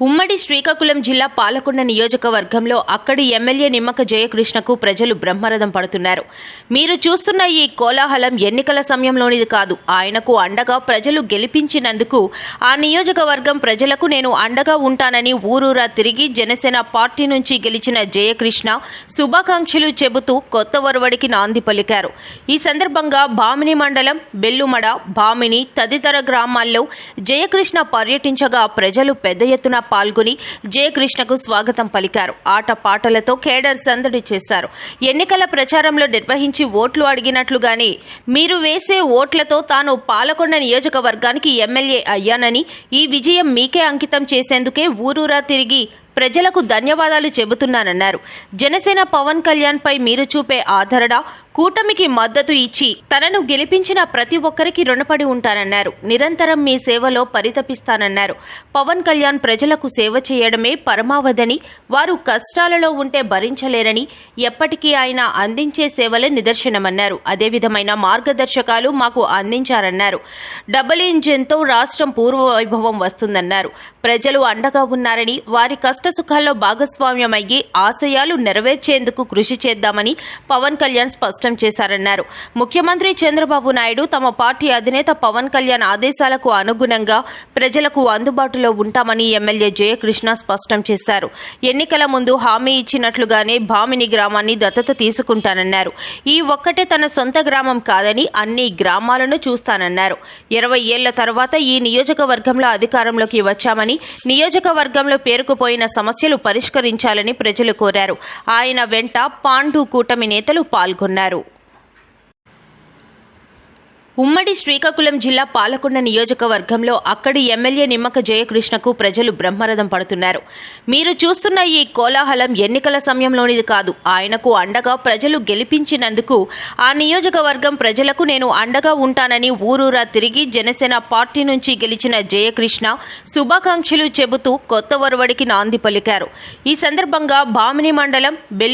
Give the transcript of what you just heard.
ఉమ్మడి శ్రీకాకుళం జిల్లా పాలకొండ నియోజకవర్గంలో అక్కడి ఎమ్మెల్యే నిమ్మక జయకృష్ణకు ప్రజలు బ్రహ్మరథం పడుతున్నారు. మీరు చూస్తున్న ఈ కోలాహలం ఎన్నికల సమయంలోనిది కాదు. ఆయనకు అండగా ప్రజలు గెలిపించినందుకు ఆ నియోజకవర్గం ప్రజలకు నేను అండగా ఉంటానని ఊరూరా తిరిగి జనసేన పార్టీ నుంచి గెలిచిన జయకృష్ణ శుభాకాంక్షలు చెబుతూ కొత్త ఒరవడికి నాంది పలికారు. ఈ సందర్భంగా భామిని మండలం బెల్లుమడ భామిని తదితర గ్రామాల్లో జయకృష్ణ పర్యటించగా ప్రజలు పెద్ద ఎత్తున పాల్గొని జయకృష్ణకు స్వాగతం పలికారు. ఆట పాటలతో కేడర్ సందడి చేశారు. ఎన్నికల ప్రచారంలో నిర్వహించి ఓట్లు అడిగినట్లుగానే మీరు వేసే ఓట్లతో తాను పాలకొండ నియోజకవర్గానికి ఎమ్మెల్యే అయ్యానని ఈ విజయం మీకే అంకితం చేసేందుకే ఊరూరా తిరిగి ప్రజలకు ధన్యవాదాలు చెబుతున్నానన్నారు. జనసేన పవన్ కళ్యాణ్ పై మీరు చూపే ఆదరణ కూటమికి మద్దతు ఇచ్చి తనను గెలిపించిన ప్రతి ఒక్కరికి రుణపడి ఉంటానన్నారు. నిరంతరం మీ సేవలో పరితపిస్తానన్నారు. పవన్ కళ్యాణ్ ప్రజలకు సేవ చేయడమే పరమావధని వారు కష్టాలలో ఉంటే భరించలేరని ఎప్పటికీ ఆయన అందించే సేవలే నిదర్శనమన్నారు. అదే విధమైన మార్గదర్శకాలు మాకు అందించారన్నారు. డబుల్ ఇంజిన్తో రాష్ట్రం పూర్వ వైభవం వస్తుందన్నారు. ప్రజలు అండగా ఉన్నారని వారి కష్ట సుఖాల్లో భాగస్వామ్యమయ్యి ఆశయాలు నెరవేర్చేందుకు కృషి చేద్దామని పవన్ కళ్యాణ్ స్పష్టం స్పష్టం చేశారన్నారు. ముఖ్యమంత్రి చంద్రబాబు నాయుడు తమ పార్టీ అధినేత పవన్ కళ్యాణ్ ఆదేశాలకు అనుగుణంగా ప్రజలకు అందుబాటులో ఉంటామని ఎమ్మెల్యే జయకృష్ణ స్పష్టం చేశారు. ఎన్నికల ముందు హామీ ఇచ్చినట్లుగానే భామిని గ్రామాన్ని దత్తత తీసుకుంటానన్నారు. ఈ ఒక్కటే తన సొంత గ్రామం కాదని అన్ని గ్రామాలను చూస్తానన్నారు. ఇరవై ఏళ్ళ తర్వాత ఈ నియోజకవర్గంలో అధికారంలోకి వచ్చామని నియోజకవర్గంలో పేరుకుపోయిన సమస్యలు పరిష్కరించాలని ప్రజలు కోరారు. ఆయన వెంట పాండు కూటమి నేతలు పాల్గొన్నారు. ఉమ్మడి శ్రీకాకుళం జిల్లా పాలకొండ నియోజకవర్గంలో అక్కడి ఎమ్మెల్యే నిమ్మక జయకృష్ణకు ప్రజలు బ్రహ్మరథం పడుతున్నారు. మీరు చూస్తున్న ఈ కోలాహలం ఎన్నికల సమయంలోనిది కాదు. ఆయనకు అండగా ప్రజలు గెలిపించినందుకు ఆ నియోజకవర్గం ప్రజలకు నేను అండగా ఉంటానని ఊరూరా తిరిగి జనసేన పార్టీ నుంచి గెలిచిన జయకృష్ణ శుభాకాంక్షలు చెబుతూ కొత్త ఒరవడికి నాంది పలికారు. ఈ సందర్భంగా బామిని మండలం బెల్లు